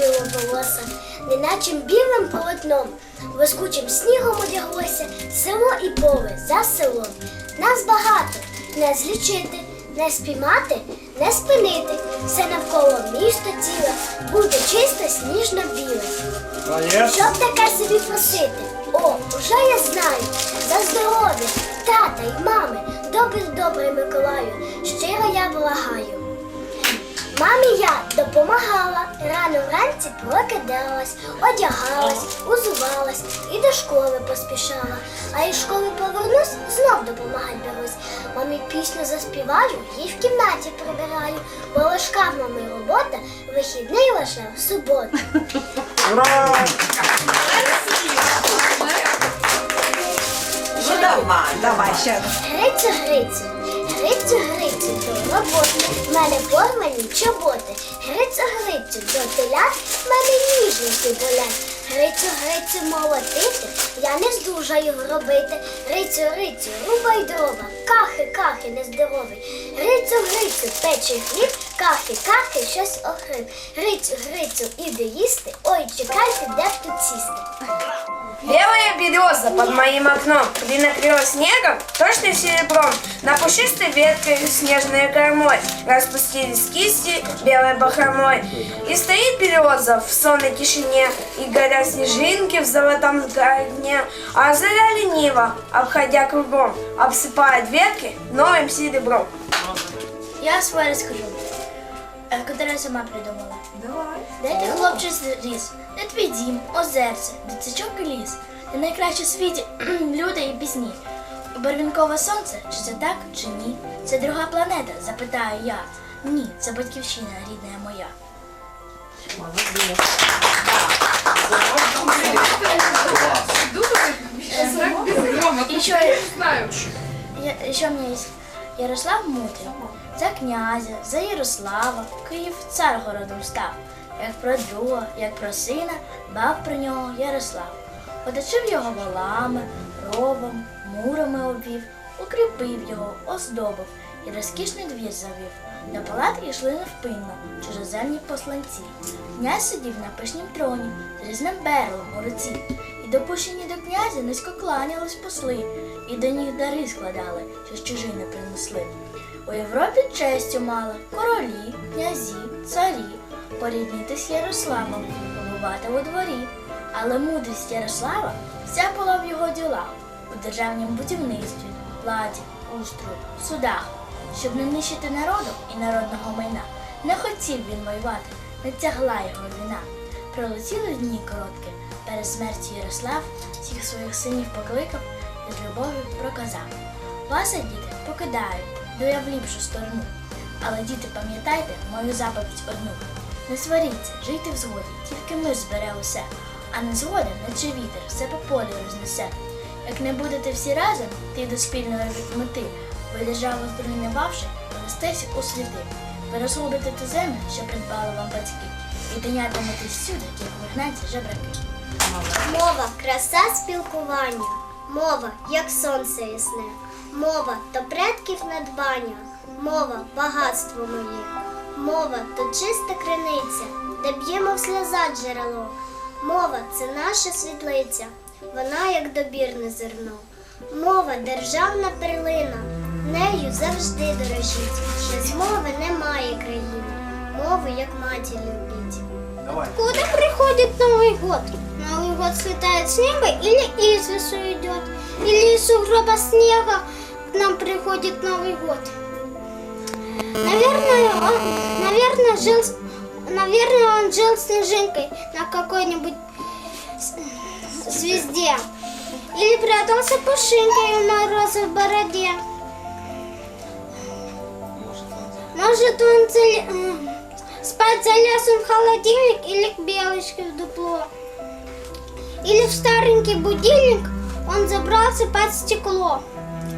біловолоса, неначе білим полотном, блискучим снігом одяглося село і поле за селом. Нас багато, не злічити, не спіймати, не спинити. Все навколо місто ціле, буде чисто сніжно біле. Щоб таке собі просити? О, уже я знаю. За здоров'я, тата й мами, добрий добрий Миколаю, щиро я благаю. Мамі я допомагала, рано вранці прокидалась, одягалась, узувалась і до школи поспішала. А із школи повернусь, знов допомагать берусь. Мамі пісню заспіваю, їй в кімнаті прибираю, бо важка в мами робота, вихідний лише в суботу. Ура! Ну давай, давай ще раз. Грицю, Грицю, Грицю, В мене порвані чоботи. Грицю, Грицю, до телят, мене ніжники болять. Грицю, Грицю, молотити, я не здужаю робити. Грицю, Грицю, рубай дрова, кахи, кахи, нездоровий. Грицю, Грицю, пече хліб, кахи, кахи, щось охрип. Грицю, Грицю, іди їсти, ой, чекайте, де б тут сісти. Белая береза под моим окном. Принакрыла снегом, точно серебром. На пушистой ветке снежной кормой Распустились кисти белой бахромой. И стоит береза в сонной тишине И горят снежинки в золотом огне. А заря лениво, обходя кругом Обсыпает ветки новым серебром. Я своє розкажу, е, котре я сама придумала. Давай. Де ти хлопче зріс? Де твій дім, озерце, дитячок і ліс? Де найкраще в світі люди і пісні. Барвінкове сонце, чи це так, чи ні? Це друга планета, запитаю я. Ні, це батьківщина рідна моя. І що, я, що в мене є? Ярослав Мудрий. За князя, за Ярослава, Київ цар городом став. Як про друга, як про сина, бав про нього Ярослав. Оточив його валами, ровом, мурами обвів, укріпив його, оздобив і розкішний двір завів. До палатки йшли невпинно чужоземні посланці. Князь сидів на пишнім троні з різним берлом у руці. Допущені до князя низько кланялись посли, і до них дари складали, що з чужини принесли. У Європі честю мали королі, князі, царі, поріднитись з Ярославом, побувати у дворі. Але мудрість Ярослава вся була в його ділах, у державнім будівництві, владі, устрою, судах, щоб не нищити народу і народного майна. Не хотів він воювати, не тягла його війна. Пролетіли дні короткі, перед смертю Ярослав всіх своїх синів покликав і з любов'ю проказав. Вас, діти, покидаю, йду я в ліпшу сторону. Але, діти, пам'ятайте мою заповідь одну. Не сваріться, жийте в згоді, тільки мир збере усе, а не згода, наче вітер, все по полі рознесе. Як не будете всі разом, ти до спільної мети, ви державу зруйнувавши, понестеся у сліди. Ви розгубите ту землю, що придбали вам батьки, і донятиметесь всюди, як вигнанці жебраки. Мова краса спілкування, мова, як сонце ясне, мова то предків надбання, мова багатство моє, мова то чиста криниця, де б'ємо в сльоза джерело. Мова це наша світлиця, вона як добірне зерно. Мова державна перлина, нею завжди дорожіть. Без мови немає країни, мови як матір любіть. Давай. Куда приходит Новый год? Новый год слетает с неба или из лесу идет? Или из сугроба снега к нам приходит Новый год? Наверное, он, наверное, жил, наверное, он жил снежинкой на какой-нибудь звезде. Или прятался пушинкой у мороза в бороде. Может, он м, спать залез он в холодильник или к белочке в дупло. Или в старенький будильник он забрался под стекло.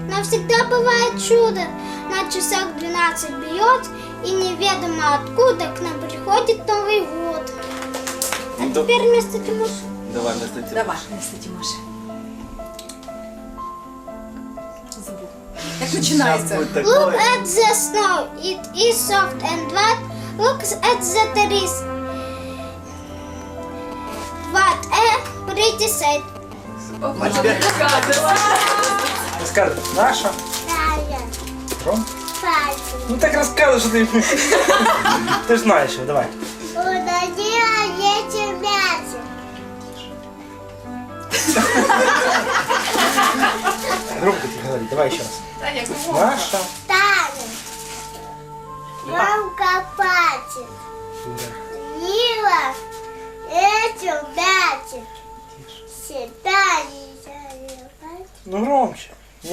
Но всегда бывает чудо. На часах 12 бьет, и неведомо откуда к нам приходит Новый год. А Ну, теперь вместо Тимуша. Давай, вместо тебя. Давай. Забув. Як починається? Сейчас будет Look at the snow. It is soft and wet. Look at the trees. Берите сет. А теперь расскажи, наша? Ром? Ну так рассказывай, что ты... Ты ж знаешь его, давай. Удадила дети мясо. Громко тебе говори, давай еще раз. Таня, Наша. Таня. Мамка патит.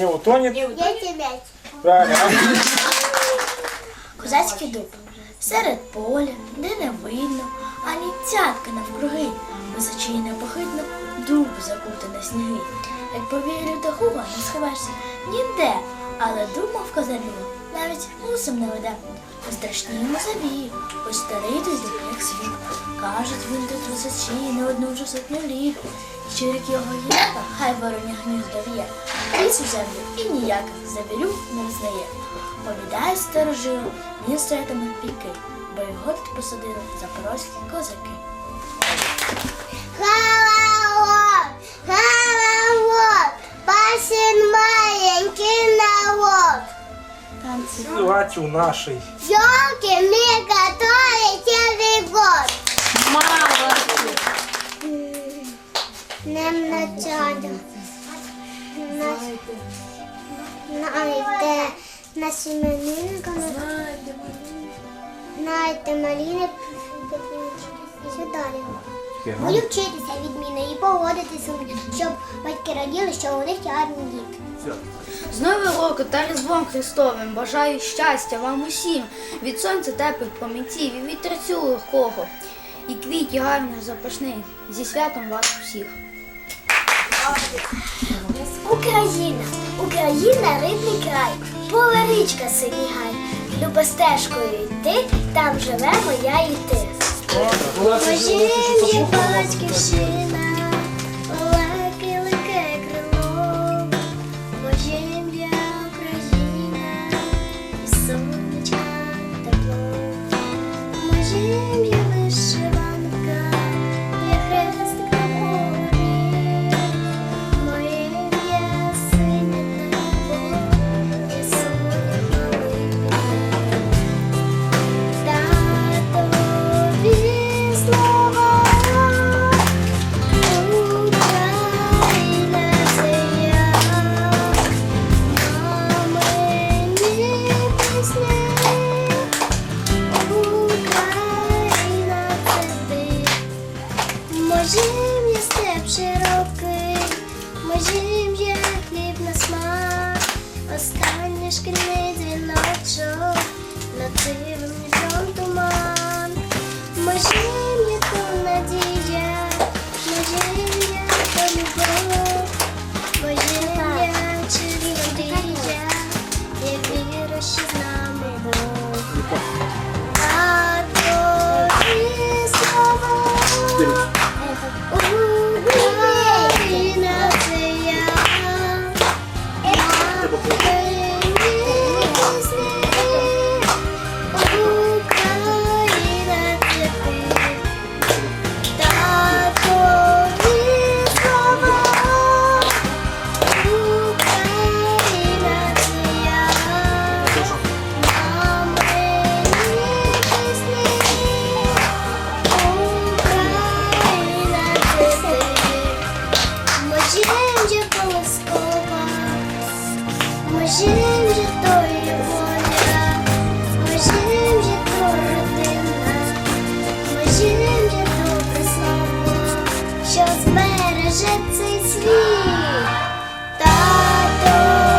Не утонет. Не утонет. Правильно. Козацький дуб. Серед поля, де не видно, ані цятка навкруги, височиє непохитно, дуб закутане сніги. Як повірю до губа не сховаєшся ніде, але думав козарю, навіть мусом не веде. У страшнім завію, хоч старий дуб, як світ. Кажуть, він тут височіє не одну вже сотню літ. І чирик його гілка, хай вороня гніздо в'є. Ліс у землю і ніяких завірю не визнає. Повідає старожил, він стоятиме піки, бо його тут посадили запорозькі козаки. Звать у нашей. Елки мы готовим целый год. Днем начала. Знаєте, на сіменинка знаєте, маліни що далі. Буду вчитися відміни і поводитися, щоб батьки раділи, що у них гарні діти. З Новим роком та Різдвом Христовим бажаю щастя вам усім, від сонця теплих промінців і вітерцю легкого, і квітів гарних запашних, зі святом вас усіх. Україна, Україна рибний край, поле річка синій гай. Люба стежкою йти, там живе моя і ти. Божим є батьківщина, Можем є степ широкий, можем є хліб на смак, останній шкільний дзвіночок, над цивим туман. Можем є збереже цей світ. Тато